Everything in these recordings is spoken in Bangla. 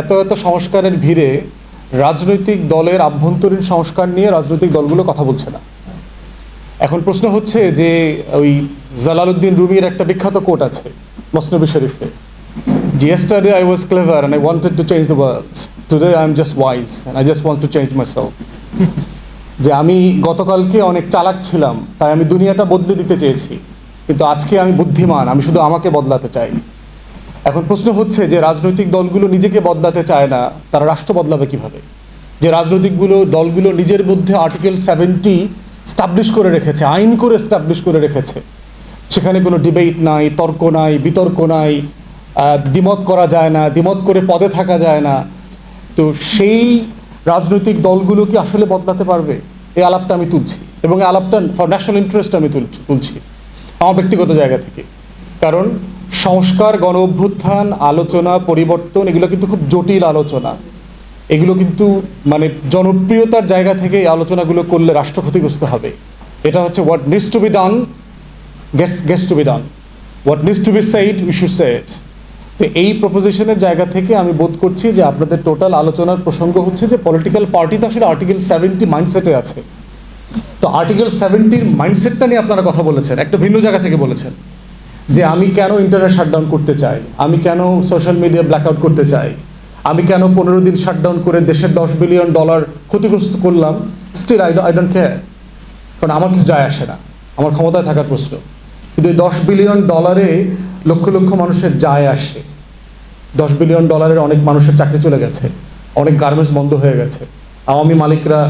এত এত সংস্কারের ভিড়ে রাজনৈতিক দলের আভ্যন্তরীণ সংস্কার নিয়ে রাজনৈতিক দলগুলো কথা বলছে না এখন প্রশ্ন হচ্ছে যে ওই জালালউদ্দিন রুমির একটা বিখ্যাত কোট আছে, মসনবী শরীফে yesterday I was clever and I wanted to change the world. Today I'm just wise and I just want to change. যে আমি গতকালকে অনেক চালাক ছিলাম, তাই আমি দুনিয়াটা বদলে দিতে চেয়েছি কিন্তু আজকে আমি বুদ্ধিমান, আমি শুধু আমাকে বদলাতে চাই এখন প্রশ্ন হচ্ছে যে রাজনৈতিক দলগুলো নিজেকে বদলাতে চায় না, তারা রাষ্ট্র বদলাবে কীভাবে? যে রাজনৈতিকগুলো দলগুলো নিজের মধ্যে আর্টিকেল সেভেন্টি স্টাবলিশ করে রেখেছে, আইন করে স্টাবলিশ করে রেখেছে, সেখানে কোনো ডিবেট নাই, তর্ক নাই, বিতর্ক নাই দ্বিমত করা যায় না, দ্বিমত করে পদে থাকা যায় না। তো সেই রাজনৈতিক দলগুলো কি আসলে বদলাতে পারবে? এই আলাপটা আমি তুলছি। এবং আলাপটা ফর ন্যাশনাল ইন্টারেস্ট আমি তুলছি তুলছি, আমার ব্যক্তিগত জায়গা থেকে। কারণ সংস্কার, গণ অভ্যুত্থান, আলোচনা, পরিবর্তন, এগুলো কিন্তু খুব জটিল আলোচনা। এগুলো কিন্তু মানে জনপ্রিয়তার জায়গা থেকে এই আলোচনাগুলো করলে রাষ্ট্র ক্ষতিগ্রস্ত হবে। এটা হচ্ছে what needs to be done gets to be done what needs to be side we should say it তো এই প্রপোজিশনের জায়গা থেকে আমি বোধ করছি যে আপনাদের টোটাল আলোচনার প্রসঙ্গ হচ্ছে যে পলিটিক্যাল পার্টি তো আসলে আর্টিকেল সেভেন্টি মাইন্ডসেটে আছে। তো আর্টিকেল সেভেন্টির মাইন্ডসেটটা নিয়ে আপনারা কথা বলেছেন, একটা ভিন্ন জায়গা থেকে বলেছেন। যে আমি কেন ইন্টারনেট শাটডাউন করতে চাই? আমি কেন সোশ্যাল মিডিয়া ব্ল্যাকআউট করতে চাই? আমি কেন পনেরো দিন শাটডাউন করে দেশের দশ বিলিয়ন ডলার ক্ষতিগ্রস্ত করলাম? Still I I don't care কারণ আমার কিছু যায় আসে না। আমার ক্ষমতায় থাকার প্রশ্ন। কিন্তু এই দশ বিলিয়ন ডলারে লক্ষ লক্ষ মানুষের যায় আসে। দশ বিলিয়ন ডলারের অনেক মানুষের চাকরি চলে গেছে। অনেক গার্মেন্টস বন্ধ হয়ে গেছে। আওয়ামী মালিকরা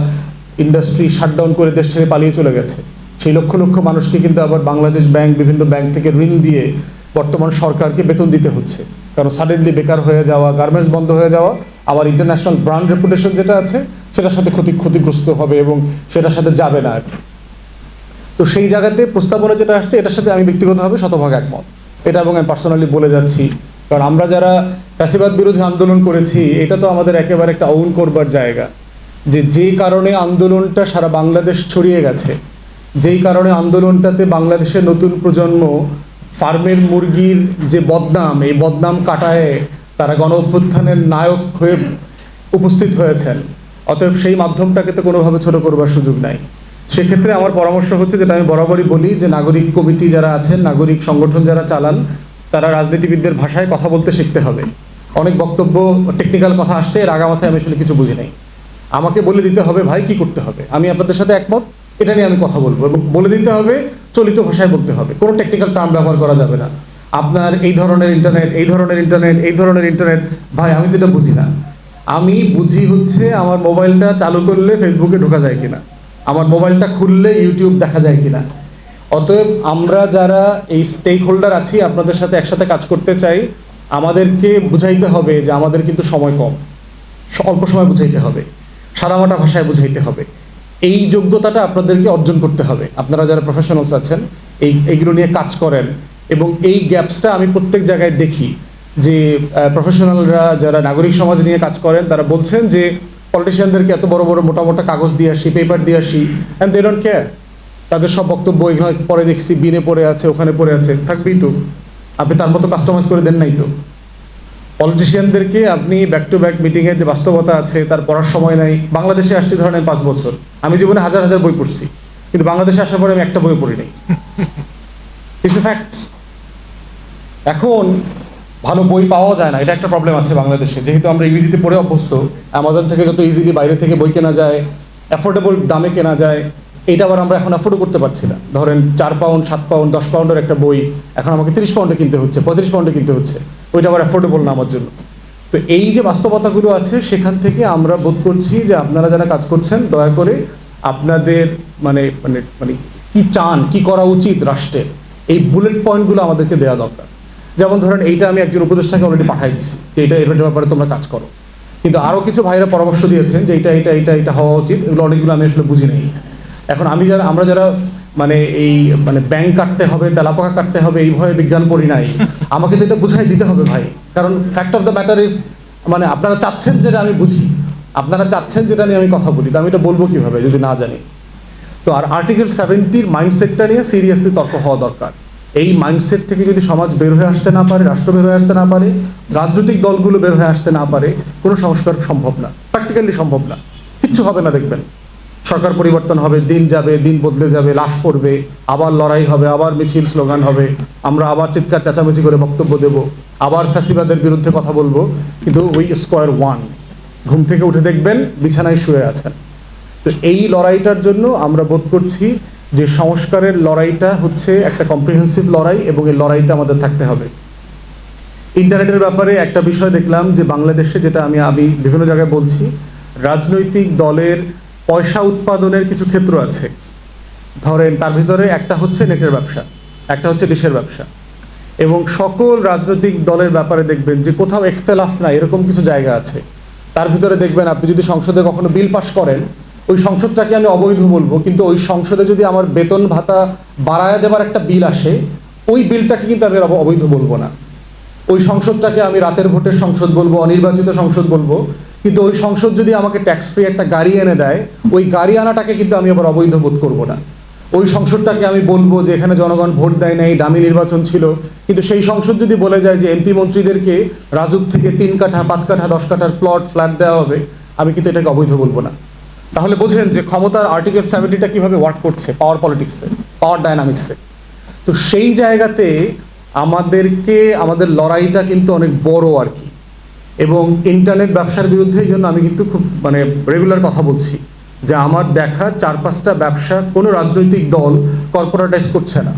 ইন্ডাস্ট্রি শাটডাউন করে দেশ ছেড়ে পালিয়ে চলে গেছে। সেই লক্ষ লক্ষ মানুষকে কিন্তু আবার বাংলাদেশ ব্যাংক, বিভিন্ন ব্যাংক থেকে ঋণ দিয়ে বর্তমান সরকারকে বেতন দিতে হচ্ছে। কারণ সাডেনলি বেকার হয়ে যাওয়া গার্মেন্টস বন্ধ হয়ে যাওয়া, আবার ইন্টারন্যাশনাল ব্র্যান্ড রেপুটেশন যেটা আছে, সেটার সাথে ক্ষতি, ক্ষতিগ্রস্ত হবে এবং সেটার সাথে যাবে না। আর কি। তো সেই জায়গাতে প্রস্তাবনা যেটা আসছে, এটার সাথে আমি ব্যক্তিগতভাবে শতভাগ একমত। এটা এবং আমি পার্সোনালি বলে যাচ্ছি। কারণ আমরা যারা ফ্যাসিবাদ বিরোধী আন্দোলন করেছি, এটা তো আমাদের একেবারে একটা অউন করবার জায়গা। যে যে কারণে আন্দোলনটা সারা বাংলাদেশ ছড়িয়ে গেছে যেই কারণে আন্দোলনটাতে বাংলাদেশের নতুন প্রজন্ম ফার্মের মুরগির যে বদনাম, এই বদনাম কাটায় তারা গণ অভ্যুত্থানের নায়ক হয়ে উপস্থিত হয়েছেন। অতএব সেই মাধ্যমটাকে তো কোনোভাবে ছোট করবার সুযোগ নাই। সেক্ষেত্রে আমার পরামর্শ হচ্ছে, যেটা আমি বরাবরই বলি, যে নাগরিক কমিটি যারা আছেন, নাগরিক সংগঠন যারা চালান, তারা রাজনীতিবিদদের ভাষায় কথা বলতে শিখতে হবে। অনেক বক্তব্য টেকনিক্যাল কথা আসছে, এর আগামাথায় আমি আসলে কিছু বুঝি নাই। আমাকে বলে দিতে হবে, ভাই, কি করতে হবে? আমি আপনাদের সাথে একমত। এটা নিয়ে আমি কথা বলব এবং বলে দিতে হবে, চলিত ভাষায় বলতে হবে। কোনো টেকনিক্যাল টার্ম ব্যবহার করা যাবে না। আপনার এই ধরনের ইন্টারনেট এই ধরনের ইন্টারনেট এই ধরনের ইন্টারনেট ভাই, আমি তো এটা বুঝি না। আমি বুঝি হচ্ছে আমার মোবাইলটা চালু করলে ফেসবুকে ঢোকা যায় কিনা। আমার মোবাইলটা খুললে ইউটিউব দেখা যায় কিনা। অতএব আমরা যারা এই স্টেক হোল্ডার আছি, আপনাদের সাথে একসাথে কাজ করতে চাই, আমাদেরকে বুঝাইতে হবে যে আমাদের কিন্তু সময় কম। অল্প সময় বুঝাইতে হবে। সাদামাটা ভাষায় বুঝাইতে হবে। এই যোগ্যতাটা আপনাদেরকে অর্জন করতে হবে। আপনারা যারা প্রফেশনালস আছেন, এই, এইগুলো নিয়ে কাজ করেন এবং এই গ্যাপসটা আমি প্রত্যেক জায়গায় দেখি যে প্রফেশনালরা যারা নাগরিক সমাজ নিয়ে কাজ করেন, তারা বলছেন যে পলিটিশিয়ানদেরকে এত বড় বড় মোটা মোটা কাগজ দিয়ে আসি পেপার দিয়ে আসি অ্যান্ড দে ডোন্ট কেয়ার তাদের সব বক্তব্য এখানে পরে দেখছি, বিনে পড়ে আছে, ওখানে পড়ে আছে, থাকবেই তো। আপনি তার মতো কাস্টমাইজ করে দেন নাই তো। পলিটিশিয়ানদেরকে আপনি ব্যাক টু ব্যাক মিটিংয়ের যে বাস্তবতা আছে, তার পড়ার সময় নাই। বাংলাদেশে আসছি ধরেন পাঁচ বছর। আমি জীবনে হাজার হাজার বই পড়ছি। কিন্তু বাংলাদেশে আসার পরে আমি একটা বই পড়ি নাই। এখন ভালো বই পাওয়া যায় না। এটা একটা প্রবলেম আছে বাংলাদেশে। যেহেতু আমরা ইংরেজিতে পড়ে অভ্যস্ত অ্যামাজন থেকে যত ইজিলি বাইরে থেকে বই কেনা যায় অ্যাফোর্ডেবল দামে কেনা যায় এটা আবার আমরা এখন অ্যাফোর্ডও করতে পারছি না। ধরেন চার পাউন্ড সাত পাউন্ড দশ পাউন্ডের একটা বই, এখন আমাকে তিরিশ পাউন্ডে কিনতে হচ্ছে, পঁয়ত্রিশ পাউন্ডে কিনতে হচ্ছে। ওইটা আবার অ্যাফোর্ডেবল না আমার জন্য। তো এই যে বাস্তবতাগুলো আছে, সেখান থেকে আমরা বোধ করছি যে আপনারা যারা কাজ করছেন, দয়া করে আপনাদের মানে মানে মানে কি চান, কি করা উচিত রাষ্ট্রের, এই বুলেট পয়েন্টগুলো আমাদেরকে দেওয়া দরকার। যেমন ধরেন এইটা আমি একজন উপদেষ্টাকে অলরেডি পাঠাই দিচ্ছি যে এটা এটার ব্যাপারে তোমরা কাজ করো। কিন্তু আরও কিছু ভাইরা পরামর্শ দিয়েছেন যে এটা এটা এটা এটা হওয়া উচিত। এগুলো অনেকগুলো আমি আসলে বুঝি নাই। এখন আমি যারা, আমরা যারা মানে এই মানে ব্যাংক কাটতে হবে, তেলাপোকা কাটতে হবে, এই ভয়ে বিজ্ঞান পড়ি নাই, আমাকে তো এটা বুঝাই দিতে হবে ভাই। কারণ fact of the matter is মানে আপনারা চাচ্ছেন যেটা আমি বুঝি। আপনারা চাচ্ছেন যেটা নিয়ে আমি কথা বলি, তো আমি এটা বলব কীভাবে, যদি না জানি। তো আর আর্টিকেল সেভেন্টির মাইন্ডসেটটা নিয়ে সিরিয়াসলি তর্ক হওয়া দরকার। এই মাইন্ডসেট থেকে যদি সমাজ বের হয়ে আসতে না পারে, রাষ্ট্র বের হয়ে আসতে না পারে, রাজনৈতিক দলগুলো বের হয়ে আসতে না পারে, কোনো সংস্কার সম্ভব না প্র্যাকটিক্যালি সম্ভব না। কিচ্ছু হবে না, দেখবেন। সরকার পরিবর্তন হবে, দিন যাবে, দিন বদলে যাবে, লাশ পড়বে, আবার লড়াই হবে, আবার মিছিল স্লোগান হবে। আমরা আবার চিৎকার, চেঁচামেচি করে বক্তব্য দেব, আবার ফ্যাসিবাদের বিরুদ্ধে কথা বলব, কিন্তু ওই স্কোয়ার ওয়ান ঘুম থেকে উঠে দেখবেন, বিছানায় শুয়ে আছেন। তো এই লড়াইটার জন্য আমরা বোধ করছি যে সংস্কারের লড়াইটা হচ্ছে একটা কম্প্রিহেন্সিভ লড়াই এবং এই লড়াইটা আমাদের থাকতে হবে। ইন্টারনেটের ব্যাপারে একটা বিষয় দেখলাম যে বাংলাদেশে যেটা আমি আমি বিভিন্ন জায়গায় বলছি, রাজনৈতিক দলের পয়সা উৎপাদনের কিছু ক্ষেত্র আছে। ধরেন তার ভিতরে একটা হচ্ছে নেটের ব্যবসা, একটা হচ্ছে দেশের ব্যবসা। এবং সকল রাজনৈতিক দলের ব্যাপারে দেখবেন যে কোথাও একতলাফ নাই, এরকম কিছু জায়গা আছে। তার ভিতরে দেখবেন আপনি যদি সংসদে কখনো বিল পাশ করেন, ওই সংসদটাকে আমি অবৈধ বলব, কিন্তু ওই সংসদে যদি আমার বেতন ভাতা বাড়ায় দেবার একটা বিল আসে, ওই বিলটাকে কিন্তু আমি অব- অবৈধ বলব না। ওই সংসদটাকে আমি রাতের ভোটের সংসদ বলব, অনির্বাচিত সংসদ বলব কিন্তু ওই সংসদ যদি আমাকে ট্যাক্স ফ্রি একটা গাড়ি এনে দেয়, ওই গাড়ি আনাটাকে কিন্তু আমি আবার অবৈধ বোধ করব না। ওই সংসদটাকে আমি বলব যে এখানে জনগণ ভোট দেয় নাই, দামি নির্বাচন ছিল। কিন্তু সেই সংসদ যদি বলে যায় যে এমপি মন্ত্রীদেরকে রাজুক থেকে তিন কাঠা, পাঁচ কাঠা, দশ কাঠার প্লট ফ্ল্যাট দেওয়া হবে, আমি কিন্তু এটাকে অবৈধ বলব না। তাহলে বোঝেন যে ক্ষমতার আর্টিকেল সেভেন্টিটা কীভাবে ওয়ার্ক করছে পাওয়ার পলিটিক্সে পাওয়ার ডায়নামিক্সে তো সেই জায়গাতে আমাদেরকে, আমাদের লড়াইটা কিন্তু অনেক বড় আর কি। এবং ইন্টারনেট ব্যবসার বিরুদ্ধে জন্য আমি কিন্তু খুব মানে রেগুলার কথা বলছি যে আমার দেখা চার পাঁচটা ব্যবসা কোনো রাজনৈতিক দল কর্পোরেটাইজ করছে না।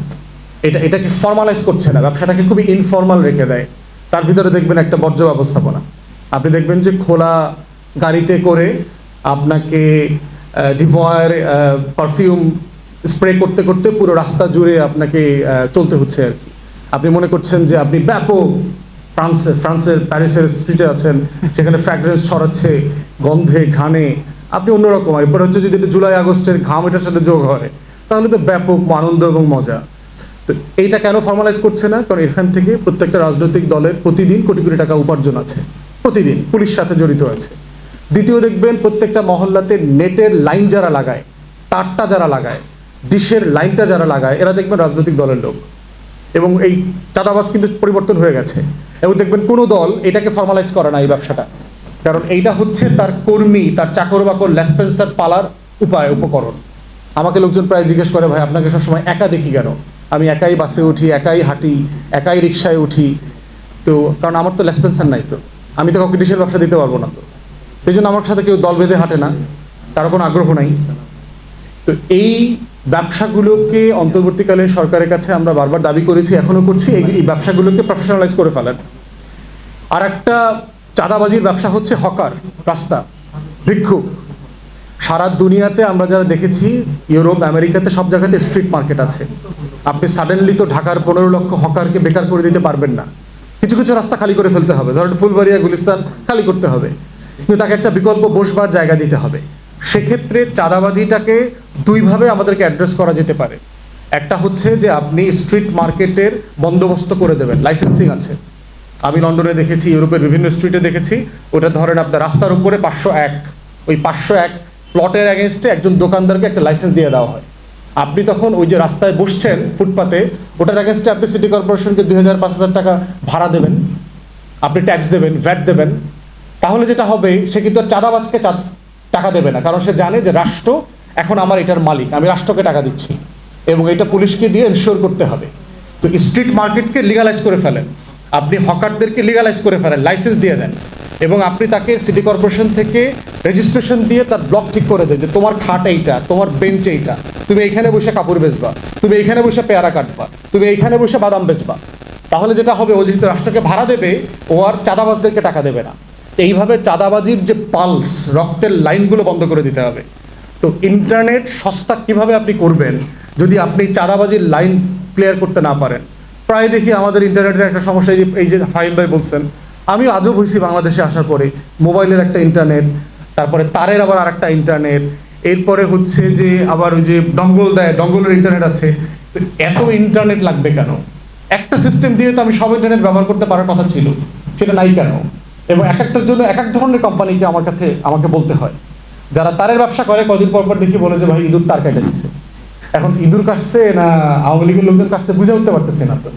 এটা, এটাকে ফর্মালাইজ করছে না। ব্যবসাটাকে খুবই ইনফর্মাল রেখে দেয়। তার ভিতরে দেখবেন একটা বর্জ্য ব্যবস্থাপনা। আপনি দেখবেন যে খোলা গাড়িতে করে আপনাকে ডিভয়ের পারফিউম স্প্রে করতে করতে পুরো রাস্তা জুড়ে আপনাকে চলতে হচ্ছে আর কি। আপনি মনে করছেন যে আপনি ব্যাপক ফ্রান্সে, ফ্রান্সের প্যারিসের স্ট্রিটে আছেন, সেখানে ফ্র্যাগ্রেন্স ছড়াচ্ছে, গন্ধে ঘানে আপনি অন্যরকম, আর এরপর হচ্ছে যদি এটা জুলাই, আগস্টের ঘাম, এটার সাথে যোগ হয়, তাহলে তো ব্যাপক আনন্দ এবং মজা। তো এইটা কেন ফর্মালাইজ করছে না? কারণ এখান থেকে প্রত্যেকটা রাজনৈতিক দলের প্রতিদিন কোটি কোটি টাকা উপার্জন আছে। প্রতিদিন পুলিশ সাথে জড়িত আছে। দ্বিতীয় দেখবেন, প্রত্যেকটা মহল্লাতে নেটের লাইন যারা লাগায়, তারটা যারা লাগায়, ডিশের লাইনটা যারা লাগায়, এরা দেখবেন রাজনৈতিক দলের লোক। এবং এই চাঁদাবাজ কিন্তু পরিবর্তন হয়ে গেছে। এবং দেখবেন কোনো দল এটাকে ফর্মালাইজ করে না এই ব্যবসাটা। কারণ এইটা হচ্ছে তার কর্মী, তার চাকর বাকর লেসপেন্সার পালার উপায়, উপকরণ। আমাকে লোকজন প্রায় জিজ্ঞেস করে, ভাই, আপনাকে সবসময় একা দেখি কেন? আমি একাই বাসে উঠি, একাই হাঁটি, একাই রিক্সায় উঠি। তো কারণ আমার তো লেসপেন্সার নাই তো। আমি তো কাউকে ব্যবসা দিতে পারব না তো। সেই জন্য আমার সাথে কেউ দল বেঁধে হাঁটে না। তার কোনো আগ্রহ নাই। তো এই ব্যবসাগুলোকে অন্তর্বর্তীকালীন সরকারের কাছে আমরা বারবার দাবি করেছি, এখনও করছি। এই ব্যবসাগুলোকে প্রফেশনালাইজ করে ফেলেন। আর একটা চাঁদাবাজির ব্যবসা হচ্ছে হকার, রাস্তা, ভিক্ষুক। সারা দুনিয়াতে আমরা যারা দেখেছি, ইউরোপ, আমেরিকাতে সব জায়গাতে স্ট্রিট মার্কেট আছে। আপনি সাডেনলি তো ঢাকার পনেরো লক্ষ হকারকে বেকার করে দিতে পারবেন না। কিছু কিছু রাস্তা খালি করে ফেলতে হবে। ধরেন ফুলবাড়িয়া গুলিস্তান খালি করতে হবে। কিন্তু তাকে একটা বিকল্প বসবার জায়গা দিতে হবে। সেক্ষেত্রে চাঁদাবাজিটাকে দুইভাবে আমাদেরকে অ্যাড্রেস করা যেতে পারে। একটা হচ্ছে যে আপনি স্ট্রিট মার্কেটের বন্দোবস্ত করে দেবেন লাইসেন্সিং আছে। আমি লন্ডনে দেখেছি, ইউরোপের বিভিন্ন স্ট্রিটে দেখেছি, ওটা ধরেন আপনার রাস্তার উপরে পাঁচশো এক, ওই পাঁচশো এক প্লটের অ্যাগেনস্টে একজন দোকানদারকে একটা লাইসেন্স দিয়ে দেওয়া হয়। আপনি তখন ওই যে রাস্তায় বসছেন ফুটপাতে, ওটার অ্যাগেনস্টে আপনি সিটি কর্পোরেশনকে দুই হাজার পাঁচ হাজার টাকা ভাড়া দেবেন, আপনি ট্যাক্স দেবেন ভ্যাট দেবেন। তাহলে যেটা হবে, সে কিন্তু চাঁদাবাজকে চা- টাকা দেবে না। কারণ সে জানে যে রাষ্ট্র এখন আমার এটার মালিক, আমি রাষ্ট্রকে টাকা দিচ্ছি। এবং এটা পুলিশকে দিয়ে এনশিওর করতে হবে। তো স্ট্রিট মার্কেটকে লিগালাইজ করে ফেলেন। আপনি হকারদেরকে লিগালাইজ করে ফেলেন লাইসেন্স দিয়ে দেন। এবং আপনি তাকে সিটি কর্পোরেশন থেকে রেজিস্ট্রেশন দিয়ে তার ব্লক ঠিক করে দেন যে তোমার খাট এইটা, তোমার বেঞ্চ এইটা। তুমি এইখানে বসে কাপড় বেচবা, তুমি এইখানে বসে পেয়ারা কাটবা, তুমি এইখানে বসে বাদাম বেচবা। তাহলে যেটা হবে, ও যেহেতু রাষ্ট্রকে ভাড়া দেবে, ও আর চাঁদাবাজদেরকে টাকা দেবে না। এইভাবে চাঁদাবাজির যে পালস, রক্তের লাইনগুলো বন্ধ করে দিতে হবে। তো ইন্টারনেট সস্তা কীভাবে আপনি করবেন যদি আপনি চাঁদাবাজির লাইন ক্লিয়ার করতে না পারেন? প্রায় দেখি আমাদের ইন্টারনেটের একটা সমস্যা, এই যে এই যে ফাহিম ভাই বলছেন আমি আজও হয়েছি বাংলাদেশে আসার পরে, মোবাইলের একটা ইন্টারনেট, তারপরে তারের আবার আরেকটা ইন্টারনেট, এরপরে হচ্ছে যে আবার ওই যে ডঙ্গল দেয়, ডঙ্গলের ইন্টারনেট আছে। এত ইন্টারনেট লাগবে কেন? একটা সিস্টেম দিয়ে তো আমি সব ইন্টারনেট ব্যবহার করতে পারার কথা ছিল, সেটা নাই কেন? এবং এক একটার জন্য এক এক ধরনের কোম্পানিকে আমার কাছে, আমাকে বলতে হয়। যারা তারের ব্যবসা করে, কদিন পর পর দেখি বলে যে, ভাই, ইঁদুর তার কেটে দিচ্ছে এখন ইঁদুর কাটছে না আওয়ামী লীগের লোকজন কাটছে বুঝে উঠতে পারতেছে না তো।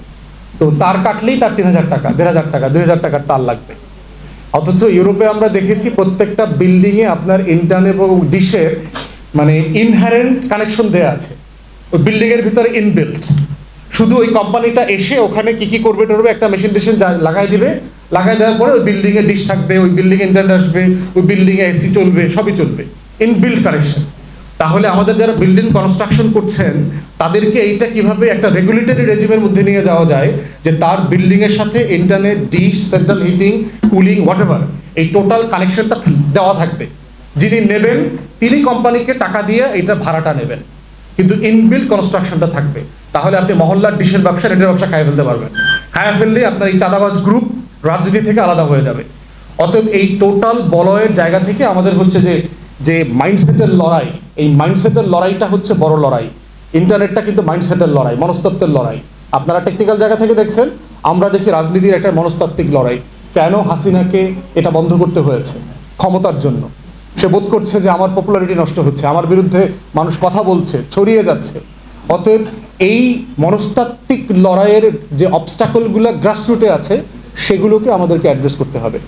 তো তার কাটলেই তার তিন হাজার টাকা, দেড় হাজার টাকা, দুই হাজার টাকার তার লাগবে। অথচ ইউরোপে আমরা দেখেছি প্রত্যেকটা বিল্ডিং এ আপনার ইন্টারনেট এবং ডিশের মানে ইনহারেন্ট কানেকশন দেয়া আছে। ওই বিল্ডিং এর ভিতরে ইনবিল্ট শুধু ওই কোম্পানিটা এসে ওখানে কি কি করবে টরবে একটা মেশিন টেশিন লাগাই দিবে, লাগাই দেওয়ার পরে ওই বিল্ডিং এ ডিশ থাকবে, ওই বিল্ডিং ইন্টারনেট আসবে, ওই বিল্ডিং এ এসি চলবে, সবই চলবে ইনবিল্ট কানেকশন তাহলে আমাদের যারা বিল্ডিং কনস্ট্রাকশন করছেন, তাদেরকে এইটা কীভাবে একটা রেগুলেটরি রেজিমের মধ্যে নিয়ে যাওয়া যায়, যে তার বিল্ডিং এর সাথে internet dish central heating cooling whatever এই টোটাল কানেকশনটা দেওয়া থাকবে। যিনি নেবেন, তিনি কোম্পানিকে টাকা দিয়ে এটা ভাড়াটা নেবেন। কিন্তু ইনবিল্ড কনস্ট্রাকশনটা থাকবে। তাহলে আপনি মহল্লার ডিশের ব্যবসা, রেটের ব্যবসা খাইয়ে ফেলতে পারবেন। খাইয়ে ফেললে আপনার এই চাঁদাবাজ গ্রুপ রাজনীতি থেকে আলাদা হয়ে যাবে। অতএব এই টোটাল বলয়ের জায়গা থেকে আমাদের হচ্ছে যে যে মাইন্ডসেটের লড়াই, এই মাইন্ডসেটের লড়াইটা হচ্ছে বড় লড়াই। ইন্টারনেটটা কিন্তু মাইন্ডসেটের লড়াই, মনস্তত্ত্বের লড়াই। আপনারা টেকনিক্যাল জায়গা থেকে দেখছেন, আমরা দেখি রাজনীতির একটা মনস্তাত্ত্বিক লড়াই। কেন হাসিনাকে এটা বন্ধ করতে হয়েছে? ক্ষমতার জন্য। সে বোধ করছে যে আমার পপুলারিটি নষ্ট হচ্ছে, আমার বিরুদ্ধে মানুষ কথা বলছে, ছড়িয়ে যাচ্ছে। অতএব এই মনস্তাত্ত্বিক লড়াইয়ের যে অবস্টাকলগুলো গ্রাসরুটে আছে, সেগুলোকে আমাদেরকে অ্যাড্রেস করতে হবে।